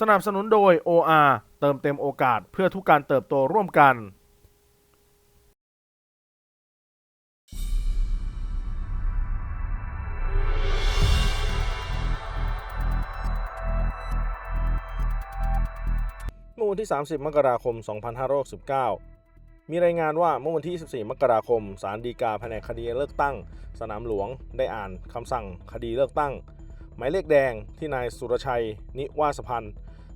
สนับสนุนโดย OR เติมเต็มโอกาสเพื่อทุกการเติบโตร่วมกัน เมื่อวันที่ 30 มกราคม 2569 มีรายงานว่าเมื่อวันที่ 24 มกราคม ศาลฎีกาแผนกคดีเลือกตั้ง สนามหลวงได้อ่านคำสั่งคดีเลือกตั้ง หมายเลขแดงที่นายสุรชัย นิวาสพันธ์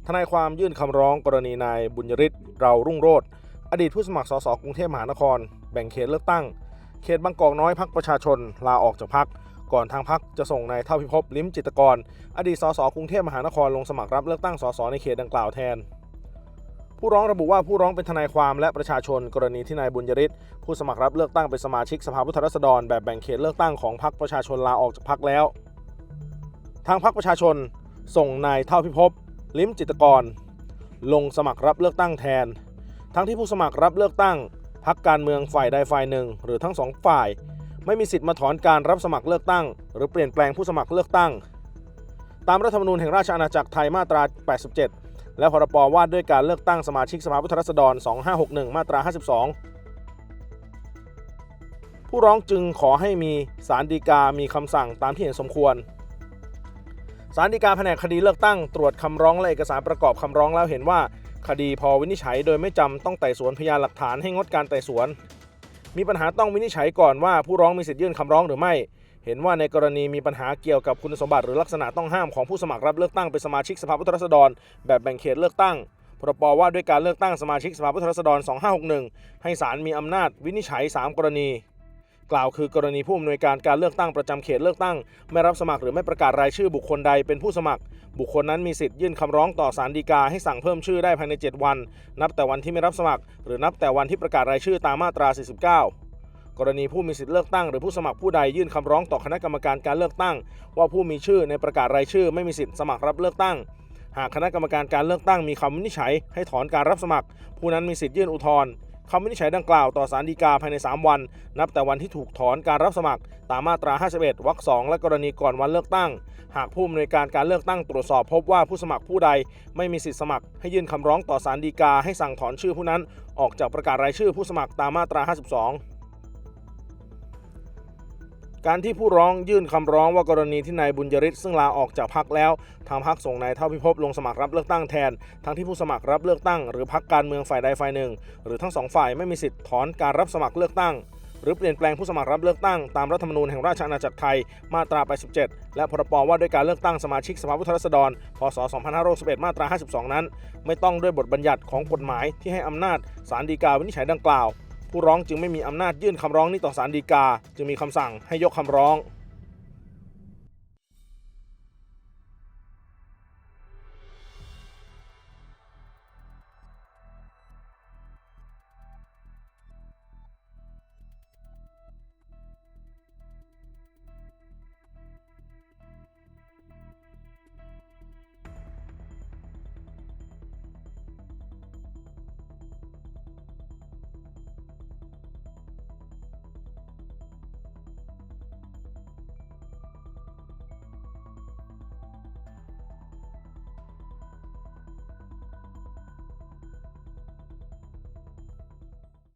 ทนายความยื่นคำร้องกรณีนายบุญยริศเรารุ่งโรจน์อดีตผู้สมัครสสกรุงเทพมหานคร แบ่งเขตเลือกตั้ง เขตบางกอกน้อยพักประชาชนลาออกจากพัก ก่อนทางพักจะส่งนายเท่าพิภพลิ้มจิตกร อดีตสสกรุงเทพมหานครลงสมัครรับเลือกตั้งสสในเขตดังกล่าวแทน ผู้ร้องระบุว่าผู้ร้องเป็นทนายความและประชาชน กรณีที่นายบุญยริศผู้สมัครรับเลือกตั้งเป็นสมาชิกสภาผู้แทนราษฎรแบบแบ่งเขตเลือกตั้งของพรรคประชาชนลาออกจากพรรคแล้ว ทางพรรคประชาชนส่งนายเท่าพิภพลิ้มจิตกร ลงสมัครรับเลือกตั้งแทน ทั้งที่ผู้สมัครรับเลือกตั้งพรรคการเมืองฝ่ายใดฝ่ายหนึ่ง หรือทั้งสองฝ่าย ไม่มีสิทธิ์มาถอนการรับสมัครเลือกตั้ง หรือเปลี่ยนแปลงผู้สมัครเลือกตั้ง ตามรัฐธรรมนูญแห่งราชอาณาจักรไทยมาตรา 87 และพรบว่าด้วยการเลือกตั้งสมาชิกสภาผู้แทนราษฎร 2561 มาตรา 52ผู้ร้องจึงขอให้มีสารดีกา มีคำสั่งตามที่เห็นสมควร สารดีกาแผนกคดีเลือกตั้งตรวจคำร้องและเอกสารประกอบคำร้องแล้วเห็นว่า คดีพอวินิจฉัยโดยไม่จำต้องไต่สวนพยานหลักฐานให้งดการไต่สวน มีปัญหาต้องวินิจฉัยก่อนว่าผู้ร้องมีสิทธิ์ยื่นคำร้องหรือไม่ เห็นว่าในกรณีมีปัญหาเกี่ยวกับคุณสมบัติหรือลักษณะต้องห้ามของผู้สมัครรับเลือกตั้งเป็นสมาชิกสภาผู้แทนราษฎร แบบแบ่งเขตเลือกตั้งพรบว่าด้วยการเลือกตั้งสมาชิกสภาผู้แทนราษฎร 2561 ให้ศาลมีอำนาจวินิจฉัย 3 กรณี กล่าวคือกรณีผู้อำนวยการการเลือกตั้งประจำเขตเลือกตั้ง ไม่รับสมัครหรือไม่ประกาศรายชื่อบุคคลใดเป็นผู้สมัคร บุคคลนั้นมีสิทธิ์ยื่นคำร้องต่อศาลฎีกาให้สั่งเพิ่มชื่อได้ภายใน 7 วัน นับแต่วันที่ไม่รับสมัคร หรือนับแต่วันที่ประกาศรายชื่อตามมาตรา 49กรณีผู้มีสิทธิ์เลือกตั้งหรือผู้สมัครผู้ใดยื่นคำร้องต่อคณะกรรมการการเลือกตั้ง ว่าผู้มีชื่อในประกาศรายชื่อไม่มีสิทธิ์สมัครรับเลือกตั้ง หากคณะกรรมการการเลือกตั้งมีคำวินิจฉัยให้ถอนการรับสมัคร ผู้นั้นมีสิทธิ์ยื่นอุทธรณ์ คำวินิจฉัยดังกล่าวต่อศาลฎีกาภายใน 3 วัน นับแต่วันที่ถูกถอนการรับสมัคร ตามมาตรา 51 วรรค 2 และกรณีก่อนวันเลือกตั้ง หากผู้อำนวยการการเลือกตั้งตรวจสอบพบว่าผู้สมัครผู้ใดไม่มีสิทธิสมัคร ให้ยื่นคำร้องต่อศาลฎีกาให้สั่งถอนชื่อผู้นั้น ออกจากประกาศรายชื่อผู้สมัครตามมาตรา 52 การที่ผู้ร้องยื่นคำร้องว่ากรณีที่นายบุญยริศซึ่งลาออกจากพักแล้วทางพักส่งนายเท่าพิภพลงสมัครรับเลือกตั้งแทน ทั้งที่ผู้สมัครรับเลือกตั้งหรือพักการเมืองฝ่ายใดฝ่ายหนึ่ง หรือทั้งสองฝ่ายไม่มีสิทธิ์ถอนการรับสมัครเลือกตั้ง หรือเปลี่ยนแปลงผู้สมัครรับเลือกตั้งตามรัฐธรรมนูญแห่งราชอาณาจักรไทยมาตรา 87 และพรบว่าด้วยการเลือกตั้งสมาชิกสภาผู้แทนราษฎร พศ 2561มาตรา 52 นั้น ไม่ต้องด้วยบทบัญญัติของกฎหมายที่ให้อำนาจศาลฎีกาวินิจฉัยดังกล่าว ผู้ร้องจึงไม่มีอำนาจยื่นคำร้องนี้ต่อศาลฎีกา จึงมีคำสั่งให้ยกคำร้อง